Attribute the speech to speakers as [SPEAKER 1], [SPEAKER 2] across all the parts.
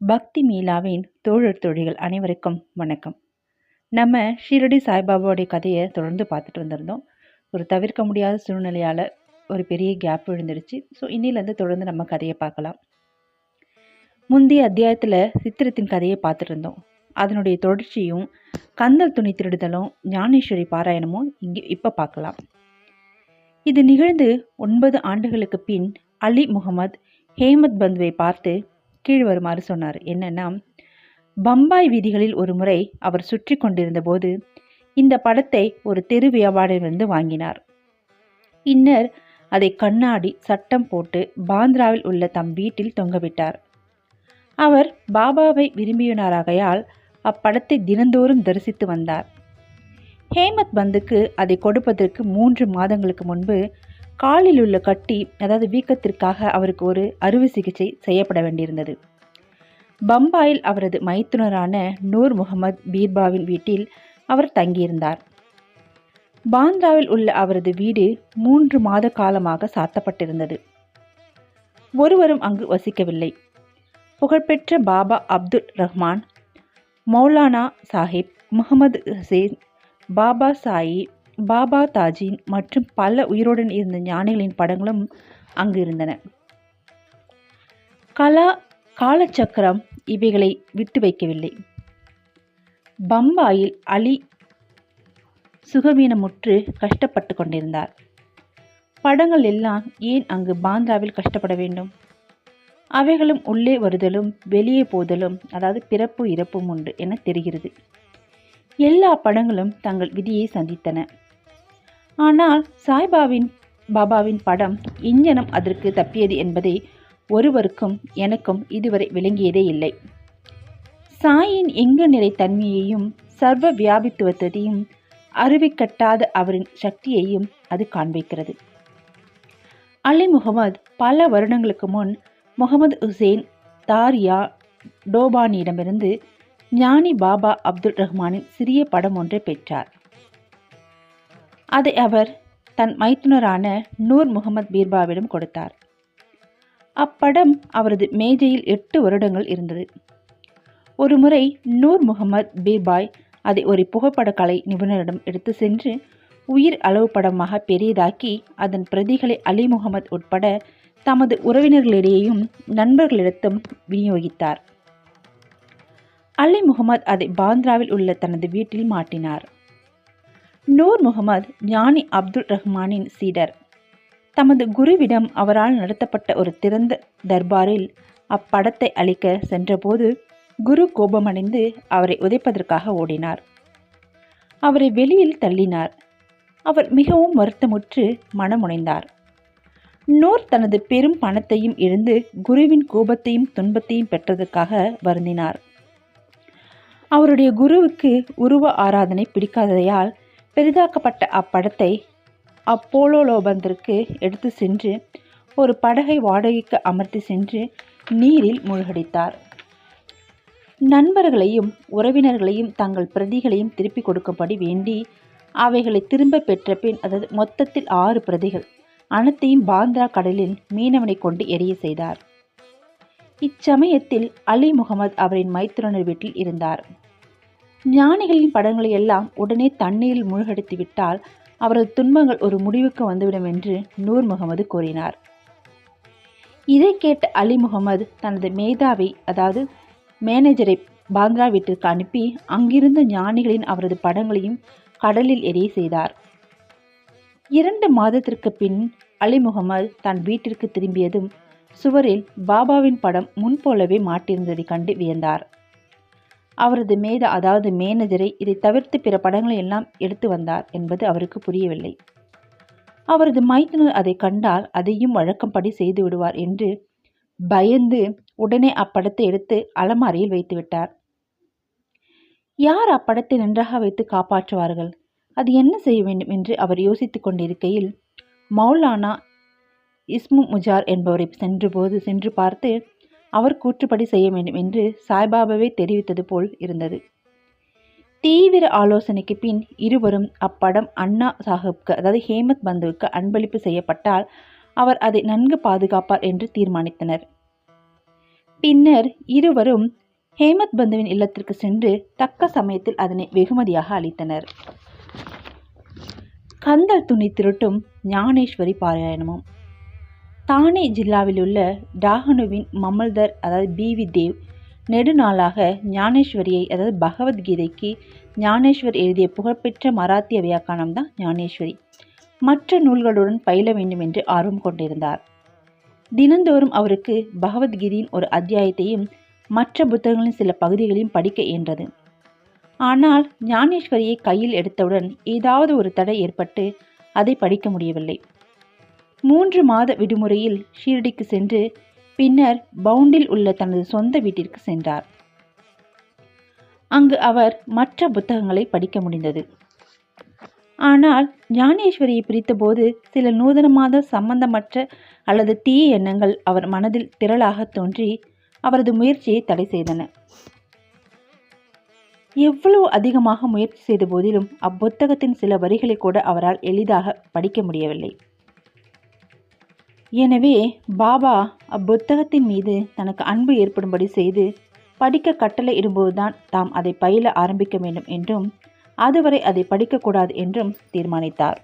[SPEAKER 1] பக்தி மீலாவின் தோழர் தொழிகள் அனைவருக்கும் வணக்கம். நம்ம ஷீரடி சாய்பாபாவுடைய கதையை தொடர்ந்து பார்த்துட்டு வந்திருந்தோம். ஒரு தவிர்க்க முடியாத சூழ்நிலையால் ஒரு பெரிய கேப் விழுந்துருச்சு ஸோ இன்னிலேருந்து தொடர்ந்து நம்ம கதையை பார்க்கலாம். முந்தைய அத்தியாயத்தில் சித்திரத்தின் கதையை பார்த்துட்டு இருந்தோம். அதனுடைய தொடர்ச்சியும் கந்தல் துணி திருடுதலும் ஞானேஸ்வரி பாராயணமும் இங்கே இப்போ பார்க்கலாம். இது நிகழ்ந்து ஒன்பது ஆண்டுகளுக்கு பின் அலி முகமது ஹேமத் பந்துவை பார்த்து கீழ் வருமாறு சொன்னார். என்னன்னா பம்பாய் வீதிகளில் ஒரு முறை அவர் சுற்றி கொண்டிருந்த போது இந்த படத்தை ஒரு தெரு வியாபாரியிலிருந்து வாங்கினார். பின்னர் அதை கண்ணாடி சட்டம் போட்டு பாந்திராவில் உள்ள தம் வீட்டில் தொங்கவிட்டார் அவர் பாபாவை விரும்பினாராகையால் அப்படத்தை தினந்தோறும் தரிசித்து வந்தார். ஹேமத் பந்துக்கு அதை கொடுப்பதற்கு மூன்று மாதங்களுக்கு முன்பு காலில் உள்ள கட்டி அதாவது வீக்கத்திற்காக அவருக்கு ஒரு அறுவை சிகிச்சை செய்யப்பட வேண்டியிருந்தது. பம்பாயில் அவரது மைத்துனரான நூர் முகமது பீர்பாவின் வீட்டில் அவர் தங்கியிருந்தார். பாந்திராவில் உள்ள அவரது வீடு மூன்று மாத காலமாக சாத்தப்பட்டிருந்தது. ஒருவரும் அங்கு வசிக்கவில்லை. புகழ்பெற்ற பாபா அப்துல் ரஹ்மான் மௌலானா சாஹிப் முகமது ஹசேன் பாபா சாயி பாபா தாஜின் மற்றும் பல உயிருடன் இருந்த ஞானிகளின் படங்களும் அங்கு இருந்தன. கலா காலச்சக்கரம் இவைகளை விட்டு வைக்கவில்லை. பம்பாயில் அலி சுகவீனமுற்று கஷ்டப்பட்டு கொண்டிருந்தார். படங்கள் எல்லாம் ஏன் அங்கு பாந்திராவில் கஷ்டப்பட வேண்டும்? அவைகளும் உள்ளே வருதலும் வெளியே போதலும் அதாவது பிறப்பு இறப்பும் உண்டு என தெரிகிறது. எல்லா படங்களும் தங்கள் விதியை சந்தித்தன. ஆனால் சாய்பாவின் பாபாவின் படம் இஞ்சனம் அதற்கு தப்பியது என்பதை ஒருவருக்கும் எனக்கும் இதுவரை விளங்கியதே இல்லை. சாயின் எங்கு நிலை தன்மையையும் சர்வ வியாபித்துவத்தையும் அருவி கட்டாத அவரின் சக்தியையும் அது காண்பிக்கிறது. அலி முகமது பல வருடங்களுக்கு முன் முகமது ஹுசேன் தாரியா டோபானியிடமிருந்து ஞானி பாபா அப்துல் ரஹ்மானின் சிறிய படம் ஒன்றை பெற்றார். அதை அவர் தன் மைத்துனரான நூர் முகமது பீர்பாவிடம் கொடுத்தார். அப்படம் அவரது மேஜையில் எட்டு வருடங்கள் இருந்தது. ஒருமுறை நூர் முகமது பீர்பாய் அதை ஒரு புகைப்படக்கலை நிபுணரிடம் எடுத்து சென்று உயிர் அளவு படமாக பெரியதாக்கி அதன் பிரதிகளை அலி முகமது உட்பட தமது உறவினர்களிடையேயும் நண்பர்களிடத்தும் விநியோகித்தார். அலி முகமது அதை பாந்திராவில் உள்ள தனது வீட்டில் மாட்டினார். நூர் முகமது ஞானி அப்துல் ரஹ்மானின் சீடர். தமது குருவிடம் அவரால் நடத்தப்பட்ட ஒரு திறந்த தர்பாரில் அப்படத்தை அளிக்க சென்றபோது குரு கோபமடைந்து அவரை உதைப்பதற்காக ஓடினார். அவரை வெளியில் தள்ளினார். அவர் மிகவும் வருத்தமுற்று மனமுனைந்தார் நூர் தனது பெரும் பணத்தையும் இழந்து குருவின் கோபத்தையும் துன்பத்தையும் பெற்றதற்காக வருந்தினார். அவருடைய குருவுக்கு உருவ ஆராதனை பிடிக்காததையால் பெரிதாக்கப்பட்ட அப்படத்தை அப்போலோலோபந்திற்கு எடுத்து சென்று ஒரு படகை வாடகைக்கு அமர்த்தி சென்று நீரில் மூழ்கடித்தார். நண்பர்களையும் உறவினர்களையும் தங்கள் பிரதிகளையும் திருப்பிக் கொடுக்கும்படி வேண்டி அவைகளை திரும்ப பெற்ற பின் அதாவது மொத்தத்தில் ஆறு பிரதிகள் அனைத்தையும் பாந்திரா கடலில் மீனவனை கொண்டு எரிய செய்தார். இச்சமயத்தில் அலி முகமது அவரின் மைத்துனர் வீட்டில் இருந்தார். ஞானிகளின் படங்களை எல்லாம் உடனே தண்ணீரில் மூழ்கடித்து விட்டால் அவரது துன்பங்கள் ஒரு முடிவுக்கு வந்துவிடும் என்று நூர் முகமது கூறினார். இதை கேட்ட அலி முகமது தனது மேதாவை அதாவது மேனேஜரை பாந்திரா வீட்டிற்கு அனுப்பி அங்கிருந்த ஞானிகளின் அவரது படங்களையும் கடலில் எரிய செய்தார். இரண்டு மாதத்திற்கு பின் அலி முகமது தன் வீட்டிற்கு திரும்பியதும் சுவரில் பாபாவின் படம் முன்போலவே மாட்டிருந்ததை கண்டு வியந்தார். அவரது மேத அதாவது மேனேஜரை இதை தவிர்த்து பிற படங்களை எல்லாம் எடுத்து வந்தார் என்பது அவருக்கு புரியவில்லை. அவரது மைத்துனர் அதை கண்டால் அதையும் வழக்கம்படி செய்து விடுவார் என்று பயந்து உடனே அப்படத்தை எடுத்து அலமாரியில் வைத்துவிட்டார் யார் அப்படத்தை நன்றாக வைத்து காப்பாற்றுவார்கள்? அது என்ன செய்ய வேண்டும் என்று அவர் யோசித்து கொண்டிருக்கையில் மௌலானா இஸ்மு முஜார் என்பவரை சென்றபோது சென்று பார்த்து அவர் கூற்றுப்படி செய்ய வேண்டும் என்று சாய்பாபாவே தெரிவித்தது போல் இருந்தது. தீவிர ஆலோசனைக்கு பின் இருவரும் அப்படம் அண்ணா சாஹிப்க்கு அதாவது ஹேமத் பந்துவுக்கு அன்பளிப்பு செய்யப்பட்டால் அவர் அதை நன்கு பாதுகாப்பார் என்று தீர்மானித்தனர். பின்னர் இருவரும் ஹேமத் பந்துவின் இல்லத்திற்கு சென்று தக்க சமயத்தில் அதனை வெகுமதியாக அளித்தனர். கந்தல் துணி திருட்டும் ஞானேஸ்வரி பாராயணமும். தானே ஜில்லாவிலுள்ள டாகனுவின் மமல்தர் அதாவது பிவி தேவ் நெடுநாளாக ஞானேஸ்வரியை அதாவது பகவத்கீதைக்கு ஞானேஸ்வர் எழுதிய புகழ்பெற்ற மராத்திய வியாக்கானம் தான் ஞானேஸ்வரி. மற்ற நூல்களுடன் பயில வேண்டும் என்று ஆர்வம் கொண்டிருந்தார். தினந்தோறும் அவருக்கு பகவத்கீதையின் ஒரு அத்தியாயத்தையும் மற்ற புத்தகங்களின் சில பகுதிகளையும் படிக்க இயன்றது. ஆனால் ஞானேஸ்வரியை கையில் எடுத்தவுடன் ஏதாவது ஒரு தடை ஏற்பட்டு அதை படிக்க முடியவில்லை. மூன்று மாத விடுமுறையில் ஷீரடிக்கு சென்று பின்னர் பவுண்டில் உள்ள தனது சொந்த வீட்டிற்கு சென்றார். அங்கு அவர் மற்ற புத்தகங்களை படிக்க முடிந்தது. ஆனால் ஞானேஸ்வரியை பிரித்தபோது சில நூதனமான சம்பந்தமற்ற அல்லது தீய எண்ணங்கள் அவர் மனதில் திரளாக தோன்றி அவரது முயற்சியை தடை செய்தன. எவ்வளவு அதிகமாக முயற்சி செய்த போதிலும் அப்புத்தகத்தின் சில வரிகளை கூட அவரால் எளிதாக படிக்க முடியவில்லை. எனவே பாபா அப்புத்தகத்தின் மீது தனக்கு அன்பு ஏற்படும்படி செய்து படிக்க கட்டளை இடும்போதுதான் தாம் அதை பயில ஆரம்பிக்க வேண்டும் என்றும் அதுவரை அதை படிக்கக்கூடாது என்றும் தீர்மானித்தார்.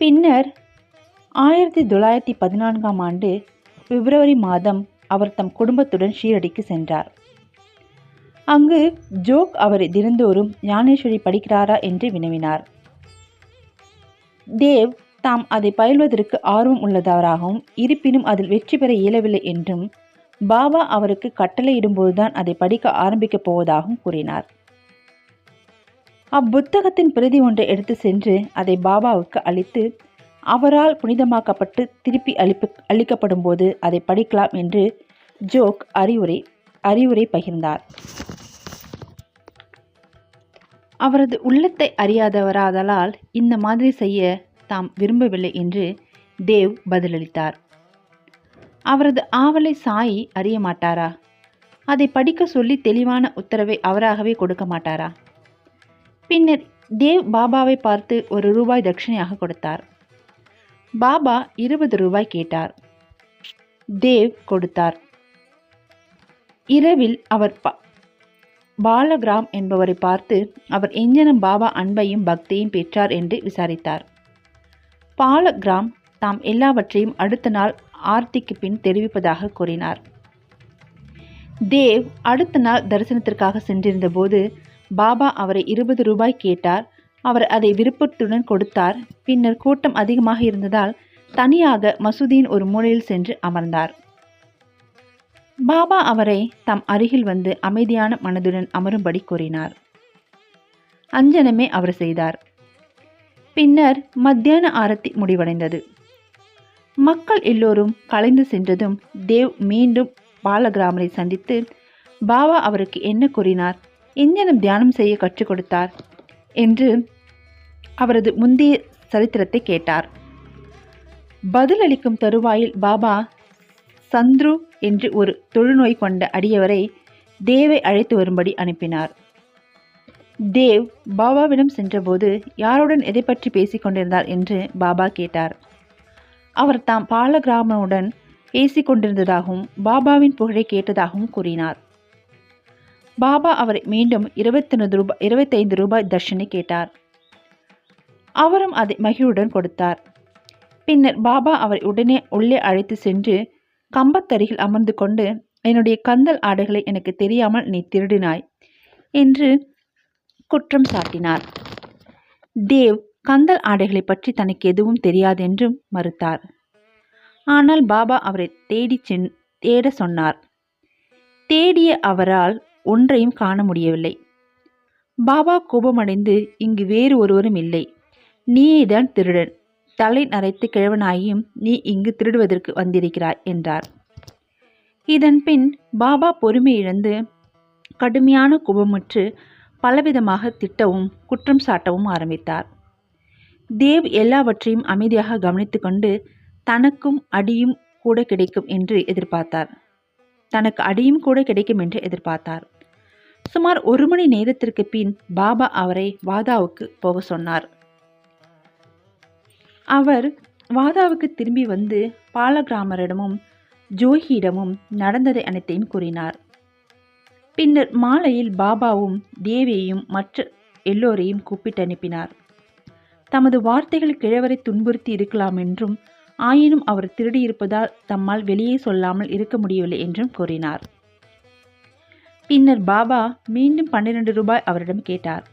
[SPEAKER 1] பின்னர் ஆயிரத்தி தொள்ளாயிரத்தி பதினான்காம் ஆண்டு பிப்ரவரி மாதம் அவர் தம் குடும்பத்துடன் ஷீரடிக்கு சென்றார். அங்கு ஜோக் அவரை தினந்தோறும் ஞானேஸ்வரி படிக்கிறாரா என்று வினவினார். தேவ் தாம் அதை பயில்வதற்கு ஆர்வம் உள்ளவராகவும் இருப்பினும் அதில் வெற்றி பெற இயலவில்லை என்றும் பாபா அவருக்கு கட்டளையிடும்போதுதான் அதை படிக்க ஆரம்பிக்கப் போவதாகவும் கூறினார். அப்புத்தகத்தின் பிரதி ஒன்றை எடுத்து சென்று அதை பாபாவுக்கு அளித்து அவரால் புனிதமாக்கப்பட்டு திருப்பி அளிப்பு அளிக்கப்படும் போது அதை படிக்கலாம் என்று ஜோக் அறிவுரை அறிவுரை பகிர்ந்தார். அவரது உள்ளத்தை அறியாதவராதலால் இந்த மாதிரி செய்ய தாம் விரும்பவில்லை என்று தேவ் பதிலளித்தார். அவரது ஆவலை சாயி அறிய மாட்டாரா? அதை படிக்க சொல்லி தெளிவான உத்தரவை அவராகவே கொடுக்க மாட்டாரா? பின்னர் தேவ் பாபாவை பார்த்து ஒரு ரூபாய் தட்சிணையாக கொடுத்தார். பாபா இருபது ரூபாய் கேட்டார். தேவ் கொடுத்தார். இரவில் அவர் பாலகிராம் என்பவரை பார்த்து அவர் எஞ்சனம் பாபா அன்பையும் பக்தியையும் பெற்றார் என்று விசாரித்தார். பாலகிராம் தாம் எல்லாவற்றையும் அடுத்த நாள் ஆர்த்திக்கு பின் தெரிவிப்பதாக கூறினார். தேவ் அடுத்த நாள் தரிசனத்திற்காக சென்றிருந்த போது பாபா அவரை இருபது ரூபாய் கேட்டார். அவர் அதை விருப்பத்துடன் கொடுத்தார். பின்னர் கூட்டம் அதிகமாக இருந்ததால் தனியாக மசூதியின் ஒரு மூலையில் சென்று அமர்ந்தார். பாபா அவரை தம் அருகில் வந்து அமைதியான மனதுடன் அமரும்படி கூறினார். அஞ்சனமே அவர் செய்தார். பின்னர் மத்தியான ஆரத்தி முடிவடைந்தது. மக்கள் எல்லோரும் கலைந்து சென்றதும் தேவ் மீண்டும் பாலகிராமரை சந்தித்து பாபா அவருக்கு என்ன கூறினார்? எஞ்சனம் தியானம் செய்ய கற்றுக் கொடுத்தார்? என்று அவரது முந்தைய சரித்திரத்தை கேட்டார். பதிலளிக்கும் தருவாயில் பாபா சந்துரு என்று ஒரு தொழுநோய் கொண்ட அடியவரை தேவை அழைத்து வரும்படி அனுப்பினார். தேவ் பாபாவிடம் சென்றபோது யாருடன் எதை பற்றி பேசிக் கொண்டிருந்தார் என்று பாபா கேட்டார். அவர் தாம் பாலகிராமனுடன் பேசிக் கொண்டிருந்ததாகவும் பாபாவின் புகழை கேட்டதாகவும் கூறினார். பாபா அவரை மீண்டும் இருபத்தொன்று ரூபாய் இருபத்தைந்து ரூபாய் தர்ஷனை கேட்டார். அவரும் அதை மகிழுடன் கொடுத்தார். பின்னர் பாபா அவரை உடனே உள்ளே அழைத்து சென்று கம்பத்தருகில் அமர்ந்து கொண்டு என்னுடைய கந்தல் ஆடைகளை எனக்கு தெரியாமல் நீ திருடினாய் என்று குற்றம் சாட்டினார். தேவ் கந்தல் ஆடைகளை பற்றி தனக்கு எதுவும் தெரியாதென்றும் மறுத்தார். ஆனால் பாபா அவரை தேடி சென் தேட சொன்னார். தேடிய அவரால் ஒன்றையும் காண முடியவில்லை. பாபா கோபமடைந்து இங்கு வேறு ஒருவரும் இல்லை. நீயேதான் திருடன். தலை நரைத்து கிழவனாயும் நீ இங்கு திருடுவதற்கு வந்திருக்கிறாய் என்றார். இதன் பின் பாபா பொறுமை இழந்து கடுமையான கோபமுற்று பலவிதமாக திட்டவும் குற்றம் சாட்டவும் ஆரம்பித்தார். தேவ் எல்லாவற்றையும் அமைதியாக கவனித்து கொண்டு தனக்கும் அடியும் கூட கிடைக்கும் என்று எதிர்பார்த்தார். தனக்கு அடியும் கூட கிடைக்கும் என்று எதிர்பார்த்தார். சுமார் ஒரு மணி நேரத்திற்கு பின் பாபா அவரை வாதாவுக்கு போக சொன்னார். அவர் வாதாவுக்கு திரும்பி வந்து பாலகிராமரிடமும் ஜோகியிடமும் நடந்ததை அனைத்தையும் கூறினார். பின்னர் மாலையில் பாபாவும் தேவியையும் மற்ற எல்லோரையும் கூப்பிட்டு அனுப்பினார். தமது வார்த்தைகள் கிழவரை துன்புறுத்தி இருக்கலாம் என்றும் ஆயினும் அவர் திருடியிருப்பதால் தம்மால் வெளியே சொல்லாமல் இருக்க முடியவில்லை என்றும் கூறினார். பின்னர் பாபா மீண்டும் பன்னிரண்டு ரூபாய் அவரிடம் கேட்டார்.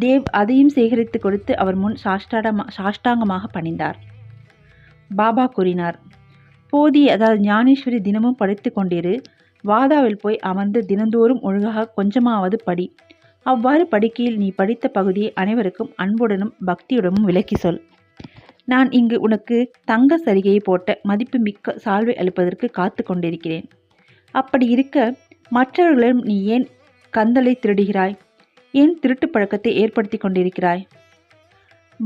[SPEAKER 1] தேவ் அதையும் சேகரித்து கொடுத்து அவர் முன் சாஷ்டாடமா சாஷ்டாங்கமாக பணிந்தார். பாபா கூறினார் போதிய அதாவது ஞானேஸ்வரி தினமும் படித்து கொண்டிரு. வாதாவில் போய் அமர்ந்து தினந்தோறும் ஒழுங்காக கொஞ்சமாவது படி. அவ்வாறு படிக்கையில் நீ படித்த பகுதியை அனைவருக்கும் அன்புடனும் பக்தியுடனும் விளக்கி சொல். நான் இங்கு உனக்கு தங்க சரிகையை போட்ட மதிப்பு மிக்க சால்வை அளிப்பதற்கு காத்து கொண்டிருக்கிறேன். அப்படி இருக்க மற்றவர்களிடம் நீ ஏன் கந்தலை திருடுகிறாய்? ஏன் திருட்டு பழக்கத்தை ஏற்படுத்தி கொண்டிருக்கிறாய்?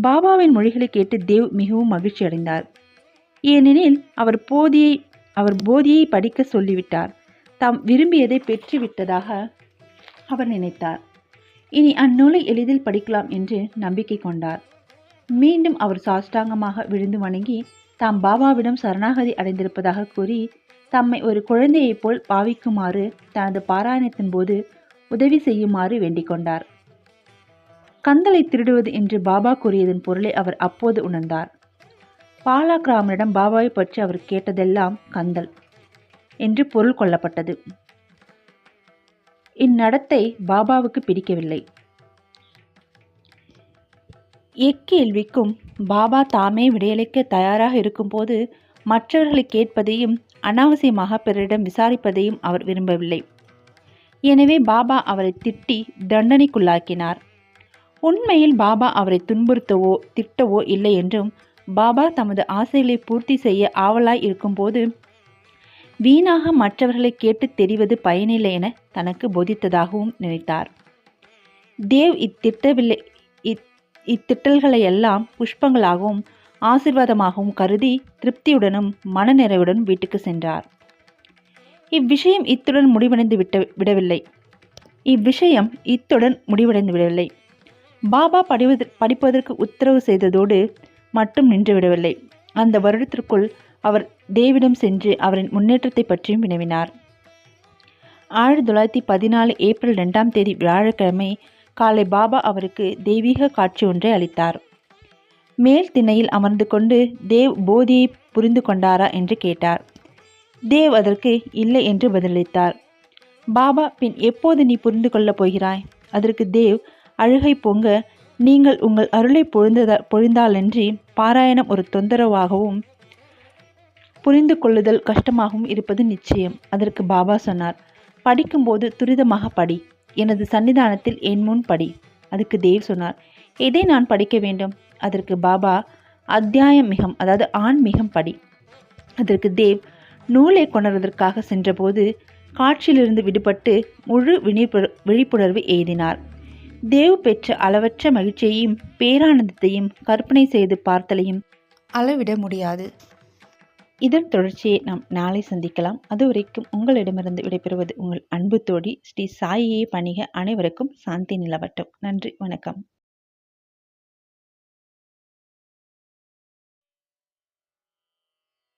[SPEAKER 1] பாபாவின் மொழிகளை கேட்டு தேவ் மிகவும் மகிழ்ச்சி அடைந்தார் ஏனெனில் அவர் போதியை அவர் போதியை படிக்க சொல்லிவிட்டார். தாம் விரும்பியதை பெற்றுவிட்டதாக அவர் நினைத்தார். இனி அந்நூலை எளிதில் படிக்கலாம் என்று நம்பிக்கை கொண்டார். மீண்டும் அவர் சாஷ்டாங்கமாக விழுந்து வணங்கி தாம் பாபாவிடம் சரணாகதி அடைந்திருப்பதாக கூறி தம்மை ஒரு குழந்தையைப் போல் பாவிக்குமாறு தனது பாராயணத்தின் போது உதவி செய்யுமாறு வேண்டிக் கொண்டார். கந்தலை திருடுவது என்று பாபா கூறியதன் பொருளை அவர் அப்போது உணர்ந்தார். பாலாகிராமனிடம் பாபாவை பற்றி அவர் கேட்டதெல்லாம் கந்தல் என்று பொருள் கொள்ளப்பட்டது. இந்நடத்தை பாபாவுக்கு பிடிக்கவில்லை. எக்கேள்விக்கும் பாபா தாமே விடையளிக்க தயாராக இருக்கும்போது மற்றவர்களை கேட்பதையும் அனாவசியமாக பிறரிடம் விசாரிப்பதையும் அவர் விரும்பவில்லை. எனவே பாபா அவரை திட்டி தண்டனைக்குள்ளாக்கினார். உண்மையில் பாபா அவரை துன்புறுத்தவோ திட்டவோ இல்லை என்றும் பாபா தமது ஆசைகளை பூர்த்தி செய்ய ஆவலாய் இருக்கும்போது வீணாக மற்றவர்களை கேட்டு தெரிவது பயனில்லை என தனக்கு போதித்ததாகவும் நினைத்தார். தேவ் இத்திட்டவில்லை இத்திட்டல்களை எல்லாம் புஷ்பங்களாகவும் ஆசிர்வாதமாகவும் கருதி திருப்தியுடனும் மனநிறைவுடன் வீட்டுக்கு சென்றார். இவ்விஷயம் இத்துடன் முடிவடைந்து விட்ட விடவில்லை. இவ்விஷயம் இத்துடன் முடிவடைந்து விடவில்லை. பாபா படிவது படிப்பதற்கு உத்தரவு செய்ததோடு மட்டும் நின்றுவிடவில்லை அந்த வருடத்திற்குள் அவர் தேவிடம் சென்று அவரின் முன்னேற்றத்தை பற்றியும் வினவினார். ஆயிரத்தி தொள்ளாயிரத்தி பதினாலு ஏப்ரல் ரெண்டாம் தேதி வியாழக்கிழமை காலை பாபா அவருக்கு தெய்வீக காட்சி ஒன்றை அளித்தார். மேல் திண்ணையில் அமர்ந்து கொண்டு தேவ் போதியை புரிந்து கொண்டாரா என்று கேட்டார். தேவ் அதற்கு இல்லை என்று பதிலளித்தார். பாபா பின் எப்போது நீ புரிந்து கொள்ளப் போகிறாய்? அதற்கு தேவ் அழுகை பொங்க நீங்கள் உங்கள் அருளை பொழிந்ததா பொழிந்தாலன்றி பாராயணம் ஒரு தொந்தரவாகவும் புரிந்து கொள்ளுதல் கஷ்டமாகவும் இருப்பது நிச்சயம். அதற்கு பாபா சொன்னார் படிக்கும்போது துரிதமாக படி. எனது சன்னிதானத்தில் என் முன் படி. அதுக்கு தேவ் சொன்னார் எதை நான் படிக்க வேண்டும்? அதற்கு பாபா அத்தியாயம் மிகம் அதாவது ஆன்மீகம் படி. அதற்கு தேவ் நூலை கொணர்வதற்காக சென்றபோது காட்சியிலிருந்து விடுபட்டு முழு விழிப்புணர் விழிப்புணர்வு எய்தினார் தேவ் பெற்ற அளவற்ற மகிழ்ச்சியையும் பேரானந்தத்தையும் கற்பனை செய்து பார்த்தலையும் அளவிட முடியாது. இதன் தொடர்ச்சியை நாம் நாளை சந்திக்கலாம். அதுவரைக்கும் உங்களிடமிருந்து விடைபெறுவது உங்கள் அன்பு தோழி ஸ்ரீ சாயியை பணிக அனைவருக்கும் சாந்தி நிலவட்டும். நன்றி வணக்கம்.